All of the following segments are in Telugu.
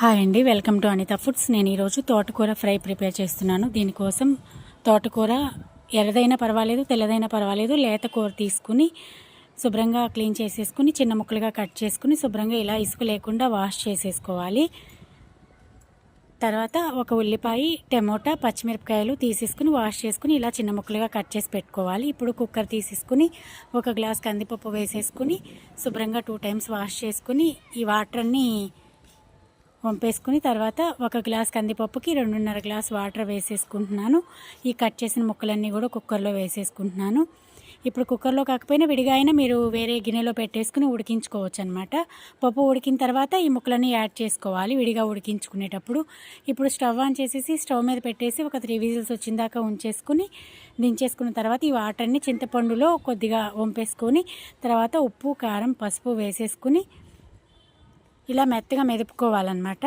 హాయ్ అండి వెల్కమ్ టు అనిత ఫుడ్స్. నేను ఈరోజు తోటకూర ఫ్రై ప్రిపేర్ చేస్తున్నాను. దీనికోసం తోటకూర ఎర్రదైనా పర్వాలేదు తెల్లదైనా పర్వాలేదు. లేత కూర తీసుకుని శుభ్రంగా క్లీన్ చేసేసుకుని చిన్న ముక్కలుగా కట్ చేసుకుని శుభ్రంగా ఇలా ఇసుక లేకుండా వాష్ చేసేసుకోవాలి. తర్వాత ఒక ఉల్లిపాయ టమోటా పచ్చిమిరపకాయలు తీసేసుకుని వాష్ చేసుకుని ఇలా చిన్న ముక్కలుగా కట్ చేసి పెట్టుకోవాలి. ఇప్పుడు కుక్కర్ తీసేసుకుని ఒక గ్లాస్ కందిపప్పు వేసేసుకుని శుభ్రంగా టూ టైమ్స్ వాష్ చేసుకుని ఈ వాటర్ అన్నీ వంపేసుకుని తర్వాత ఒక గ్లాస్ కందిపప్పుకి రెండున్నర గ్లాస్ వాటర్ వేసేసుకుంటున్నాను. ఈ కట్ చేసిన ముక్కలన్నీ కూడా కుక్కర్లో వేసేసుకుంటున్నాను. ఇప్పుడు కుక్కర్లో కాకపోయినా విడిగా అయినా మీరు వేరే గిన్నెలో పెట్టేసుకుని ఉడికించుకోవచ్చు అనమాట పప్పు ఉడికిన తర్వాత ఈ ముక్కలన్నీ యాడ్ చేసుకోవాలి విడిగా ఉడికించుకునేటప్పుడు. ఇప్పుడు స్టవ్ ఆన్ చేసేసి స్టవ్ మీద పెట్టేసి ఒక త్రీ విజిల్స్ వచ్చిందాక ఉంచేసుకుని దించేసుకున్న తర్వాత ఈ వాటర్ని చింతపండులో కొద్దిగా వంపేసుకొని తర్వాత ఉప్పు కారం పసుపు వేసేసుకుని ఇలా మెత్తగా మెదుపుకోవాలన్నమాట.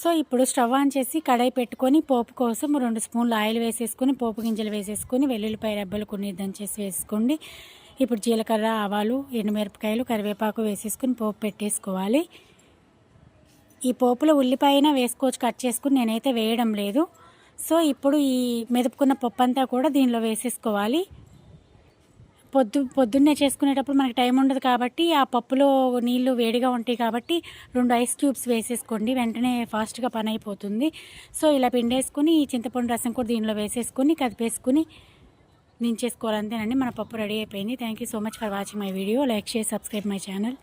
సో ఇప్పుడు స్టవ్ ఆన్ చేసి కడాయి పెట్టుకొని పోపు కోసం రెండు స్పూన్లు ఆయిల్ వేసేసుకొని పోపు గింజలు వేసేసుకొని వెల్లుల్లిపాయ రెబ్బలు కొన్ని దంచేసి వేసుకోండి. ఇప్పుడు జీలకర్ర ఆవాలు ఎండుమిరపకాయలు కరివేపాకు వేసేసుకుని పోపు పెట్టేసుకోవాలి. ఈ పోపులో ఉల్లిపాయన వేసుకోవచ్చు కట్ చేసుకుని నేనైతే వేయడం లేదు. సో ఇప్పుడు ఈ మెదుపుకున్న పప్పు అంతా కూడా దీనిలో వేసేసుకోవాలి. పొద్దు పొద్దున్నే చేసుకునేటప్పుడు మనకి టైం ఉండదు కాబట్టి ఆ పప్పులో నీళ్ళు వేడిగా ఉంటాయి కాబట్టి రెండు ఐస్ క్యూబ్స్ వేసేసుకోండి. వెంటనే ఫాస్ట్గా పని అయిపోతుంది సో ఇలా పిండేసుకుని చింతపండు రసం కూడా దీనిలో వేసేసుకుని కదిపేసుకుని నించేసుకోవాలంతేనండి మన పప్పు రెడీ అయిపోయింది. Thank you so much for watching my video like చేసి సబ్స్క్రైబ్ మై ఛానల్